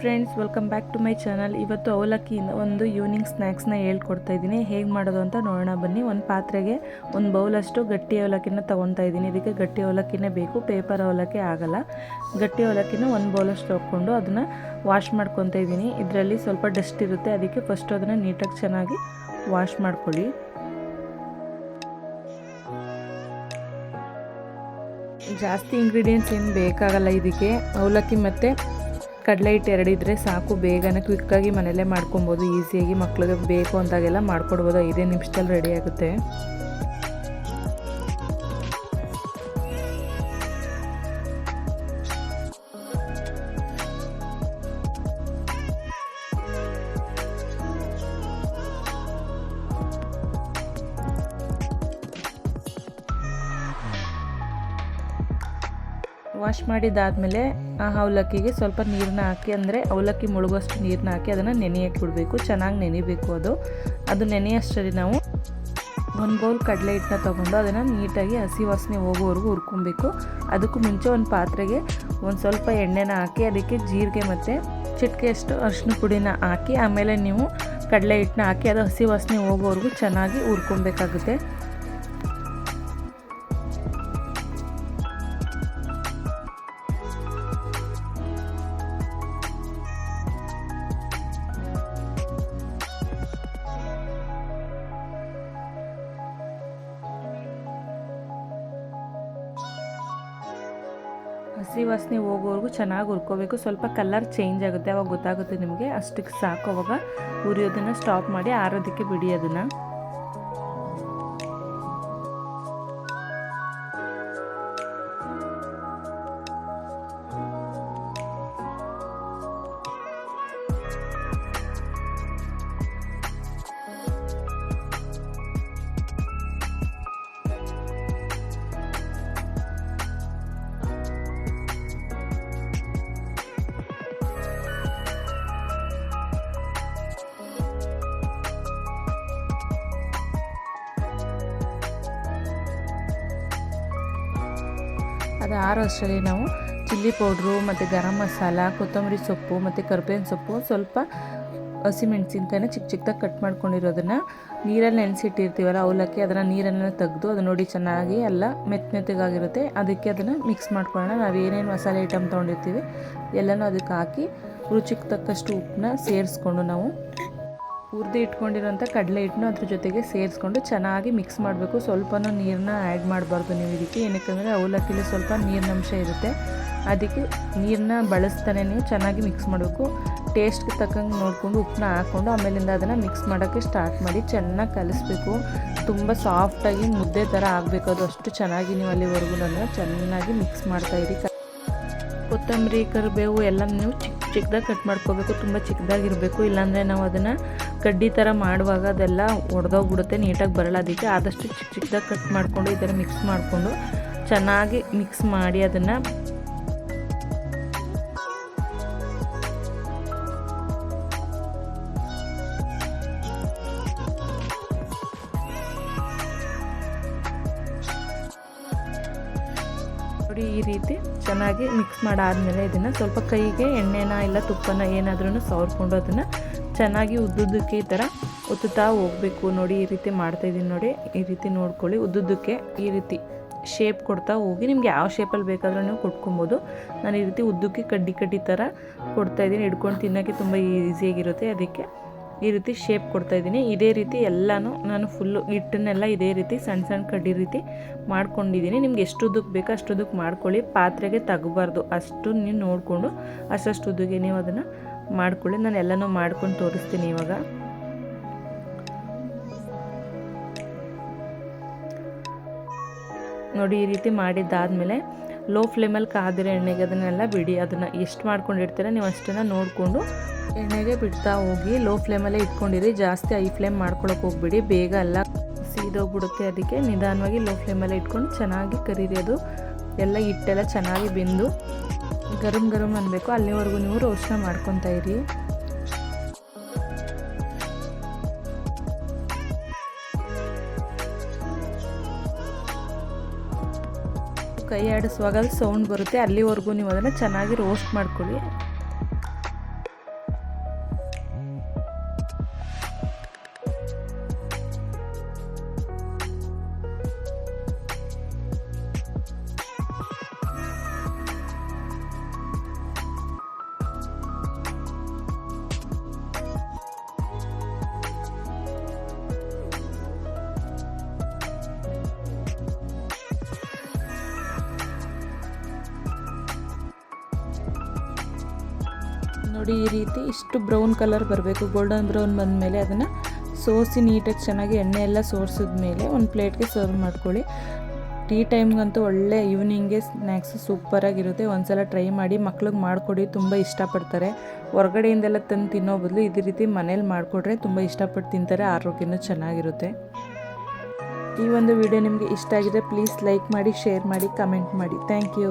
Friends welcome back to my channel ಇವತ್ತು ಅವಲಕ್ಕಿಯಿಂದ ಒಂದು ಈವ್ನಿಂಗ್ ಸ್ನ್ಯಾಕ್ಸ್ನ ಹೇಳ್ಕೊಡ್ತಾ ಇದ್ದೀನಿ. ಹೇಗೆ ಮಾಡೋದು ಅಂತ ನೋಡೋಣ ಬನ್ನಿ. ಒಂದು ಪಾತ್ರೆಗೆ ಒಂದು ಬೌಲಷ್ಟು ಗಟ್ಟಿ ಅವಲಕ್ಕಿನ ತೊಗೊತಾ ಇದ್ದೀನಿ. ಇದಕ್ಕೆ ಗಟ್ಟಿ ಅವಲಕ್ಕಿನೇ ಬೇಕು. ಪೇಪರ್ ಅವಲಕ್ಕಿ ಆಗಲ್ಲ. ಗಟ್ಟಿ ಅವಲಕ್ಕಿನ ಒಂದು ಬೌಲಷ್ಟು ತೊಗೊಂಡು ಅದನ್ನು ವಾಶ್ ಮಾಡ್ಕೊತಾ ಇದ್ದೀನಿ. ಇದರಲ್ಲಿ ಸ್ವಲ್ಪ ಡಸ್ಟ್ ಇರುತ್ತೆ. ಅದಕ್ಕೆ ಫಸ್ಟ್ ಅದನ್ನು ನೀಟಾಗಿ ಚೆನ್ನಾಗಿ ವಾಶ್ ಮಾಡ್ಕೊಳ್ಳಿ. ಜಾಸ್ತಿ ಇಂಗ್ರೀಡಿಯೆಂಟ್ಸ್ ಏನು ಬೇಕಾಗಲ್ಲ ಇದಕ್ಕೆ. ಅವಲಕ್ಕಿ ಮತ್ತು ಕಡಲೆ ಹಿಟ್ಟು ಎರಡಿದ್ರೆ ಸಾಕು, ಬೇಗನೆ ಕ್ವಿಕ್ಕಾಗಿ ಮನೆಯಲ್ಲೇ ಮಾಡ್ಕೊಬೋದು ಈಸಿಯಾಗಿ ಮಕ್ಳಿಗೆ ಬೇಕು ಅಂದಾಗೆಲ್ಲ ಮಾಡ್ಕೊಡ್ಬೋದು, ಐದೇ ನಿಮಿಷದಲ್ಲಿ ರೆಡಿ ಆಗುತ್ತೆ. ವಾಶ್ ಮಾಡಿದ್ದಾದಮೇಲೆ ಆ ಅವಲಕ್ಕಿಗೆ ಸ್ವಲ್ಪ ನೀರನ್ನ ಹಾಕಿ, ಅಂದರೆ ಅವಲಕ್ಕಿ ಮುಳುಗುವಷ್ಟು ನೀರನ್ನ ಹಾಕಿ ಅದನ್ನು ನೆನೆಯಕ್ಕೆ ಬಿಡಬೇಕು. ಚೆನ್ನಾಗಿ ನೆನಿಬೇಕು ಅದು. ಅದು ನೆನೆಯಷ್ಟರಲ್ಲಿ ನಾವು ಒಂದು ಬೌಲ್ ಕಡಲೆ ಹಿಟ್ಟನ್ನ ತೊಗೊಂಡು ಅದನ್ನು ನೀಟಾಗಿ ಹಸಿ ವಾಸನೆ ಹೋಗೋವರೆಗೂ ಹುರ್ಕೊಬೇಕು. ಅದಕ್ಕೂ ಮುಂಚೆ ಒಂದು ಪಾತ್ರೆಗೆ ಒಂದು ಸ್ವಲ್ಪ ಎಣ್ಣೆನ ಹಾಕಿ, ಅದಕ್ಕೆ ಜೀರಿಗೆ ಮತ್ತು ಚಿಟಿಕೆಯಷ್ಟು ಅರಿಶಿನ ಪುಡಿನ ಹಾಕಿ, ಆಮೇಲೆ ನೀವು ಕಡಲೆ ಹಿಟ್ಟನ್ನ ಹಾಕಿ ಅದು ಹಸಿ ವಾಸನೆ ಹೋಗೋವರೆಗೂ ಚೆನ್ನಾಗಿ ಹುರ್ಕೊಬೇಕಾಗುತ್ತೆ. ಹಸಿ ವಾಸನೆ ಹೋಗೋವರೆಗೂ ಚೆನ್ನಾಗಿ ಹುರ್ಕೋಬೇಕು. ಸ್ವಲ್ಪ ಕಲರ್ ಚೇಂಜ್ ಆಗುತ್ತೆ, ಅವಾಗ ಗೊತ್ತಾಗುತ್ತೆ ನಿಮಗೆ. ಅಷ್ಟಕ್ಕೆ ಸಾಕು, ಅವಾಗ ಉರಿಯೋದನ್ನು ಸ್ಟಾಪ್ ಮಾಡಿ ಆರೋದಕ್ಕೆ ಬಿಡಿ ಅದನ್ನು. ಅದು ಆರೋ ಅಷ್ಟರಲ್ಲಿ ನಾವು ಚಿಲ್ಲಿ ಪೌಡ್ರು ಮತ್ತು ಗರಂ ಮಸಾಲ, ಕೊತ್ತಂಬರಿ ಸೊಪ್ಪು ಮತ್ತು ಕರ್ಬೇವಿನ ಸೊಪ್ಪು ಸ್ವಲ್ಪ ಹಸಿಮೆಣ್ಸಿನ್ಕಾಯಿನ ಚಿಕ್ಕ ಚಿಕ್ಕದಾಗಿ ಕಟ್ ಮಾಡ್ಕೊಂಡಿರೋದನ್ನು ನೀರಲ್ಲಿ ನೆನೆಸಿಟ್ಟಿರ್ತೀವಲ್ಲ ಅವಲಕ್ಕಿ ಅದನ್ನು ನೀರನ್ನು ತೆಗೆದು ಅದು ನೋಡಿ ಚೆನ್ನಾಗಿ ಎಲ್ಲ ಮೆತ್ತ ಮೆತ್ತಗಾಗಿರುತ್ತೆ. ಅದಕ್ಕೆ ಅದನ್ನು ಮಿಕ್ಸ್ ಮಾಡ್ಕೊಳ್ಳೋಣ. ನಾವು ಏನೇನು ಮಸಾಲೆ ಐಟಮ್ ತೊಗೊಂಡಿರ್ತೀವಿ ಎಲ್ಲನೂ ಅದಕ್ಕೆ ಹಾಕಿ ರುಚಿಗೆ ತಕ್ಕಷ್ಟು ಉಪ್ಪನ್ನ ಸೇರಿಸ್ಕೊಂಡು ನಾವು ಹುರಿದು ಇಟ್ಕೊಂಡಿರೋಂಥ ಕಡಲೆ ಹಿಟ್ಟನ್ನು ಅದ್ರ ಜೊತೆಗೆ ಸೇರಿಸ್ಕೊಂಡು ಚೆನ್ನಾಗಿ ಮಿಕ್ಸ್ ಮಾಡಬೇಕು. ಸ್ವಲ್ಪನೂ ನೀರನ್ನ ಆ್ಯಡ್ ಮಾಡಬಾರ್ದು ನೀವು ಇದಕ್ಕೆ. ಏನಕ್ಕೆ ಅವಲಕ್ಕಿಲಿ ಸ್ವಲ್ಪ ನೀರಿನಂಶ ಇರುತ್ತೆ. ಅದಕ್ಕೆ ನೀರನ್ನ ಬಳಸ್ತಾನೆ ನೀವು ಚೆನ್ನಾಗಿ ಮಿಕ್ಸ್ ಮಾಡಬೇಕು. ಟೇಸ್ಟ್ಗೆ ತಕ್ಕಂಗೆ ನೋಡಿಕೊಂಡು ಉಪ್ಪನ್ನ ಹಾಕ್ಕೊಂಡು ಆಮೇಲಿಂದ ಅದನ್ನು ಮಿಕ್ಸ್ ಮಾಡೋಕ್ಕೆ ಸ್ಟಾರ್ಟ್ ಮಾಡಿ ಚೆನ್ನಾಗಿ ಕಲಿಸ್ಬೇಕು. ತುಂಬ ಸಾಫ್ಟಾಗಿ ಮುದ್ದೆ ಥರ ಆಗಬೇಕು. ಅದು ಅಷ್ಟು ಚೆನ್ನಾಗಿ ನೀವು ಅಲ್ಲಿವರೆಗೂ ಚೆನ್ನಾಗಿ ಮಿಕ್ಸ್ ಮಾಡ್ತಾಯಿರಿ ಕೊತ್ತಂಬರಿ, ಕರಿಬೇವು ಎಲ್ಲ ನೀವು ಚಿಕ್ಕ ಚಿಕ್ಕದಾಗಿ ಕಟ್ ಮಾಡ್ಕೋಬೇಕು. ತುಂಬ ಚಿಕ್ಕದಾಗಿರಬೇಕು ಇಲ್ಲಾಂದರೆ ನಾವು ಅದನ್ನು ಕಡ್ಡಿ ಥರ ಮಾಡುವಾಗ ಅದೆಲ್ಲ ಒಡೆದೋಗ್ಬಿಡುತ್ತೆ, ನೀಟಾಗಿ ಬರಲ್ಲ. ಅದಕ್ಕೆ ಆದಷ್ಟು ಚಿಕ್ಕ ಚಿಕ್ಕದಾಗಿ ಕಟ್ ಮಾಡಿಕೊಂಡು ಈ ಥರ ಮಿಕ್ಸ್ ಮಾಡಿಕೊಂಡು ಚೆನ್ನಾಗಿ ಮಿಕ್ಸ್ ಮಾಡಿ ಅದನ್ನು ಈ ರೀತಿ ಚೆನ್ನಾಗಿ ಮಿಕ್ಸ್ ಮಾಡಾದ್ಮೇಲೆ ಇದನ್ನು ಸ್ವಲ್ಪ ಕೈಗೆ ಎಣ್ಣೆನ ಇಲ್ಲ ತುಪ್ಪನ ಏನಾದ್ರೂ ಸವರ್ಕೊಂಡು ಅದನ್ನು ಚೆನ್ನಾಗಿ ಉದ್ದುದ್ದಕ್ಕೆ ಈ ಥರ ಉತ್ತುತ್ತಾ ಹೋಗಬೇಕು ನೋಡಿ, ಈ ರೀತಿ ಮಾಡ್ತಾಯಿದ್ದೀನಿ ನೋಡಿ. ಈ ರೀತಿ ನೋಡ್ಕೊಳ್ಳಿ, ಉದ್ದುದ್ದಕ್ಕೆ ಈ ರೀತಿ ಶೇಪ್ ಕೊಡ್ತಾ ಹೋಗಿ, ನಿಮ್ಗೆ ಯಾವ ಶೇಪಲ್ಲಿ ಬೇಕಾದರೂ ನೀವು ಕೊಟ್ಕೊಬೋದು. ನಾನು ಈ ರೀತಿ ಉದ್ದಕ್ಕೆ ಕಡ್ಡಿ ಕಡ್ಡಿ ಥರ ಕೊಡ್ತಾಯಿದ್ದೀನಿ ಹಿಡ್ಕೊಂಡು ತಿನ್ನೋಕ್ಕೆ ತುಂಬ ಈಸಿಯಾಗಿರುತ್ತೆ. ಅದಕ್ಕೆ ಈ ರೀತಿ ಶೇಪ್ ಕೊಡ್ತಾಯಿದ್ದೀನಿ ಇದೇ ರೀತಿ ಎಲ್ಲನೂ ನಾನು ಫುಲ್ಲು ಹಿಟ್ಟನ್ನೆಲ್ಲ ಇದೇ ರೀತಿ ಸಣ್ಣ ಸಣ್ಣ ಕಡ್ಡಿ ರೀತಿ ಮಾಡ್ಕೊಂಡಿದ್ದೀನಿ. ನಿಮ್ಗೆ ಎಷ್ಟು ಉದ್ದಕ್ಕೆ ಬೇಕೋ ಅಷ್ಟು ಉದ್ದಕ್ಕೆ ಮಾಡ್ಕೊಳ್ಳಿ. ಪಾತ್ರೆಗೆ ತಗೋಬಾರ್ದು. ಅಷ್ಟು ನೀವು ನೋಡಿಕೊಂಡು, ಅಷ್ಟಷ್ಟು ಉದ್ದಕ್ಕೆ ನೀವು ಅದನ್ನು ಮಾಡ್ಕೊಳ್ಳಿ. ನಾನು ಎಲ್ಲನೂ ಮಾಡ್ಕೊಂಡು ತೋರಿಸ್ತೀನಿ ಇವಾಗ. ನೋಡಿ, ಈ ರೀತಿ ಮಾಡಿದ್ದಾದಮೇಲೆ ಲೋ ಫ್ಲೇಮಲ್ಲಿ ಕಾದಿರೋ ಎಣ್ಣೆಗೆ ಅದನ್ನೆಲ್ಲ ಬಿಡಿ. ಅದನ್ನು ಎಷ್ಟು ಮಾಡ್ಕೊಂಡಿರ್ತೀರ ನೀವು ಅಷ್ಟನ್ನು ನೋಡಿಕೊಂಡು ಎಣ್ಣೆಗೆ ಬಿಡ್ತಾ ಹೋಗಿ ಲೋ ಫ್ಲೇಮಲ್ಲೇ ಇಟ್ಕೊಂಡಿರಿ. ಜಾಸ್ತಿ ಐ ಫ್ಲೇಮ್ ಮಾಡ್ಕೊಳಕ್ಕೆ ಹೋಗ್ಬಿಡಿ. ಬೇಗ ಎಲ್ಲ ಸೀದೋಗ್ಬಿಡುತ್ತೆ ಅದಕ್ಕೆ ನಿಧಾನವಾಗಿ ಲೋ ಫ್ಲೇಮಲ್ಲೇ ಇಟ್ಕೊಂಡು ಚೆನ್ನಾಗಿ ಕರೀರಿ ಅದು. ಎಲ್ಲ ಹಿಟ್ಟೆಲ್ಲ ಚೆನ್ನಾಗಿ ಬೆಂದು ಗರಂ ಗರಂ ಅನ್ನಬೇಕು. ಅಲ್ಲಿವರೆಗೂ ನೀವು ರೋಸ್ಟ್ನ ಮಾಡ್ಕೊತಾ ಇರಿ. ಕೈ ಆಡಿಸುವಾಗ ಸೌಂಡ್ ಬರುತ್ತೆ. ಅಲ್ಲಿವರೆಗೂ ನೀವು ಅದನ್ನು ಚೆನ್ನಾಗಿ ರೋಸ್ಟ್ ಮಾಡ್ಕೊಳ್ಳಿ. ನೋಡಿ ಈ ರೀತಿ ಇಷ್ಟು ಬ್ರೌನ್ ಕಲರ್ ಬರಬೇಕು. ಗೋಲ್ಡನ್ ಬ್ರೌನ್ ಬಂದಮೇಲೆ ಅದನ್ನು ಸೋಸಿ ನೀಟಾಗಿ ಚೆನ್ನಾಗಿ ಎಣ್ಣೆ ಎಲ್ಲ ಸೋರ್ಸಿದ ಮೇಲೆ ಒಂದು ಪ್ಲೇಟ್ಗೆ ಸರ್ವ್ ಮಾಡ್ಕೊಳ್ಳಿ. ಟೀ ಟೈಮ್ಗಂತೂ ಒಳ್ಳೆ ಈವ್ನಿಂಗ್ಗೆ ಸ್ನ್ಯಾಕ್ಸು ಸೂಪರಾಗಿರುತ್ತೆ ಒಂದ್ಸಲ ಟ್ರೈ ಮಾಡಿ ಮಕ್ಳಿಗೆ ಮಾಡಿಕೊಡಿ, ತುಂಬ ಇಷ್ಟಪಡ್ತಾರೆ. ಹೊರಗಡೆಯಿಂದೆಲ್ಲ ತಂದು ತಿನ್ನೋ ಬದಲು ಇದೇ ರೀತಿ ಮನೇಲಿ ಮಾಡಿಕೊಟ್ರೆ ತುಂಬ ಇಷ್ಟಪಟ್ಟು ತಿಂತಾರೆ, ಆರೋಗ್ಯನೂ ಚೆನ್ನಾಗಿರುತ್ತೆ. ಈ ಒಂದು ವಿಡಿಯೋ ನಿಮಗೆ ಇಷ್ಟ ಆಗಿದೆ ಪ್ಲೀಸ್ ಲೈಕ್ ಮಾಡಿ ಶೇರ್ ಮಾಡಿ ಕಮೆಂಟ್ ಮಾಡಿ. Thank you